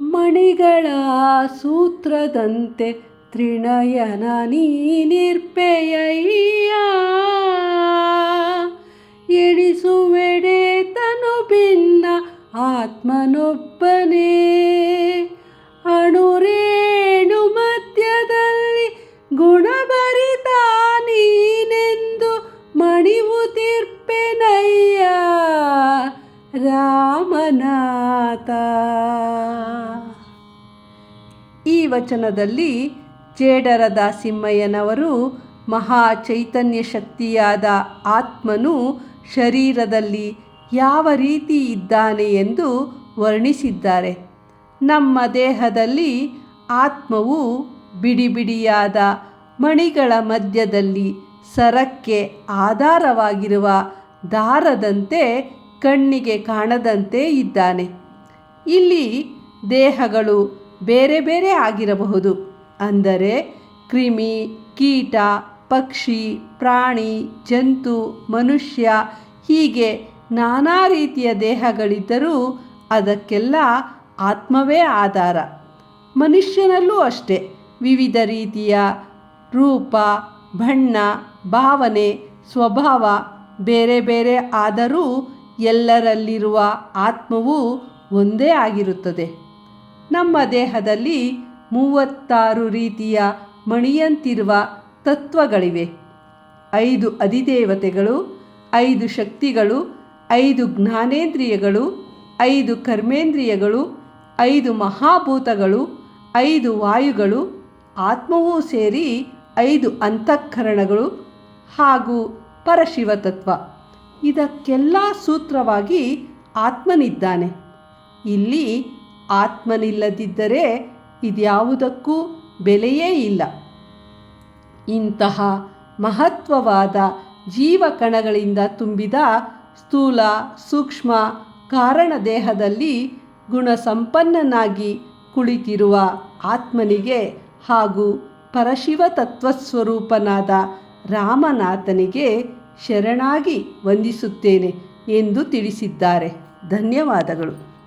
ಮಣಿಗಳ ಸೂತ್ರದಂತೆ ತ್ರಿನಯನ ನೀನಿರ್ಪೆಯಯ್ಯ ಎಣಿಸುವೆಡೆ ತನು ಭಿನ್ನ ಆತ್ಮನೊಬ್ಬನೇ. ಅಣುರೇಣು ಮಧ್ಯದಲ್ಲಿ ಗುಣಭರಿತ ನೀನೆಂದು ಮಣಿವು ತೀರ್ಪೆನಯ್ಯ. ರಾಮನಾಥ. ಈ ವಚನದಲ್ಲಿ ಜೇಡರ ದಾಸಿಮ್ಮಯ್ಯನವರು ಮಹಾ ಚೈತನ್ಯ ಶಕ್ತಿಯಾದ ಆತ್ಮನು ಶರೀರದಲ್ಲಿ ಯಾವ ರೀತಿ ಇದ್ದಾನೆ ಎಂದು ವರ್ಣಿಸಿದ್ದಾರೆ. ನಮ್ಮ ದೇಹದಲ್ಲಿ ಆತ್ಮವು ಬಿಡಿ ಬಿಡಿಯಾದ ಮಣಿಗಳ ಮಧ್ಯದಲ್ಲಿ ಸರಕ್ಕೆ ಆಧಾರವಾಗಿರುವ ದಾರದಂತೆ ಕಣ್ಣಿಗೆ ಕಾಣದಂತೆ ಇದ್ದಾನೆ. ಇಲ್ಲಿ ದೇಹಗಳು ಬೇರೆ ಬೇರೆ ಆಗಿರಬಹುದು. ಅಂದರೆ ಕ್ರಿಮಿ, ಕೀಟ, ಪಕ್ಷಿ, ಪ್ರಾಣಿ, ಜಂತು, ಮನುಷ್ಯ, ಹೀಗೆ ನಾನಾ ರೀತಿಯ ದೇಹಗಳಿದ್ದರೂ ಅದಕ್ಕೆಲ್ಲ ಆತ್ಮವೇ ಆಧಾರ. ಮನುಷ್ಯನಲ್ಲೂ ಅಷ್ಟೇ. ವಿವಿಧ ರೀತಿಯ ರೂಪ, ಬಣ್ಣ, ಭಾವನೆ, ಸ್ವಭಾವ ಬೇರೆ ಬೇರೆ ಆದರೂ ಎಲ್ಲರಲ್ಲಿರುವ ಆತ್ಮವು ಒಂದೇ ಆಗಿರುತ್ತದೆ. ನಮ್ಮ ದೇಹದಲ್ಲಿ ಮೂವತ್ತಾರು ರೀತಿಯ ಮಣಿಯಂತಿರುವ ತತ್ವಗಳಿವೆ. ಐದು ಅಧಿದೇವತೆಗಳು, ಐದು ಶಕ್ತಿಗಳು, ಐದು ಜ್ಞಾನೇಂದ್ರಿಯಗಳು, ಐದು ಕರ್ಮೇಂದ್ರಿಯಗಳು, ಐದು ಮಹಾಭೂತಗಳು, ಐದು ವಾಯುಗಳು, ಆತ್ಮವೂ ಸೇರಿ ಐದು ಅಂತಃಕರಣಗಳು ಹಾಗೂ ಪರಶಿವ ತತ್ವ ಇದಕ್ಕೆಲ್ಲ ಸೂತ್ರವಾಗಿ ಆತ್ಮನಿದ್ದಾನೆ. ಇಲ್ಲಿ ಆತ್ಮನಿಲ್ಲದಿದ್ದರೆ ಇದ್ಯಾವುದಕ್ಕೂ ಬೆಲೆಯೇ ಇಲ್ಲ. ಇಂತಹ ಮಹತ್ವವಾದ ಜೀವಕಣಗಳಿಂದ ತುಂಬಿದ ಸ್ಥೂಲ, ಸೂಕ್ಷ್ಮ, ಕಾರಣ ದೇಹದಲ್ಲಿ ಗುಣಸಂಪನ್ನನಾಗಿ ಕುಳಿತಿರುವ ಆತ್ಮನಿಗೆ ಹಾಗೂ ಪರಶಿವ ತತ್ವಸ್ವರೂಪನಾದ ರಾಮನಾಥನಿಗೆ ಶರಣಾಗಿ ವಂದಿಸುತ್ತೇನೆ ಎಂದು ತಿಳಿಸಿದ್ದಾರೆ. ಧನ್ಯವಾದಗಳು.